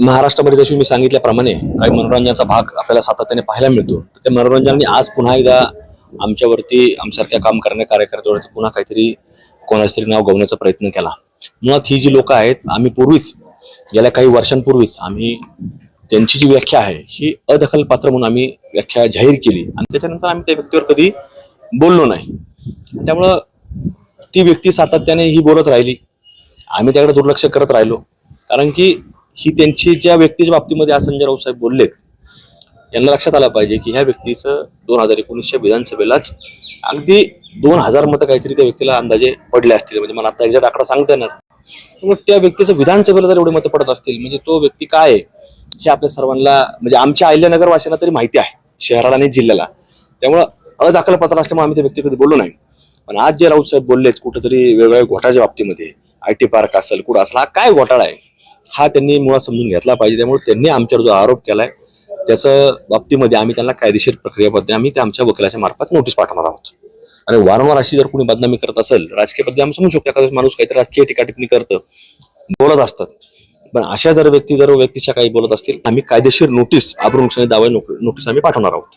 महाराष्ट्रामध्ये जशी मी सांगितल्याप्रमाणे काही मनोरंजनाचा भाग आपल्याला सातत्याने पाहायला मिळतो तर त्या मनोरंजनाने आज पुन्हा एकदा आमच्यावरती आमच्यासारख्या काम करणाऱ्या कार्यकर्त्यावरती पुन्हा काहीतरी कोणाच तरी नाव गवण्याचा प्रयत्न केला. मुळात ही जी लोक आहेत आम्ही पूर्वीच गेल्या काही वर्षांपूर्वीच आम्ही त्यांची जी व्याख्या आहे ही अदखलपात्र म्हणून आम्ही व्याख्या जाहीर केली. आणि त्याच्यानंतर आम्ही त्या व्यक्तीवर कधी बोललो नाही. त्यामुळं ती व्यक्ती सातत्याने ही बोलत राहिली. आम्ही त्याकडे दुर्लक्ष करत राहिलो. कारण की ही त्यांची ज्या व्यक्तीच्या बाबतीमध्ये आज संजय राऊत साहेब बोललेत यांना लक्षात आलं पाहिजे की ह्या व्यक्तीचं दोन हजार एकोणीसच्या विधानसभेलाच अगदी दोन हजार मतं काहीतरी त्या व्यक्तीला अंदाजे पडले असतील. म्हणजे मला आता एक्झॅक्ट आकडा सांगता येणार. मग त्या व्यक्तीचं विधानसभेला जर एवढे मतं पडत असतील म्हणजे तो व्यक्ती काय आहे हे आपल्या सर्वांना म्हणजे आमच्या अहिल्यानगर तरी माहिती आहे शहराला आणि जिल्ह्याला. त्यामुळं अदाखलपत्र असल्यामुळे आम्ही त्या व्यक्तीकडे बोललो नाही. पण आज जे राऊत साहेब बोललेत कुठेतरी वेगवेगळ्या घोटाळ्याच्या बाबतीमध्ये आय टी पार्क असेल कुठं असेल हा काय घोटाळा आहे? हा त्यांनी मुळात समजून घेतला पाहिजे. त्यामुळे त्यांनी आमच्यावर जो आरोप केला आहे त्याचं बाबतीमध्ये आम्ही त्यांना कायदेशीर प्रक्रियेमध्ये आम्ही त्या आमच्या वकिलाच्या मार्फत नोटीस पाठवणार आहोत. आणि वारंवार अशी जर कोणी बदनामी करत असेल राजकीय पद्धती आम्ही समजू शकतो. एखादा माणूस काहीतरी राजकीय टीका टिप्पणी करतं बोलत असतात. पण अशा जर व्यक्ती जर व्यक्तीच्या काही बोलत असतील आम्ही कायदेशीर नोटीस आब्रू नुकसानी दावा नोटीस आम्ही पाठवणार आहोत.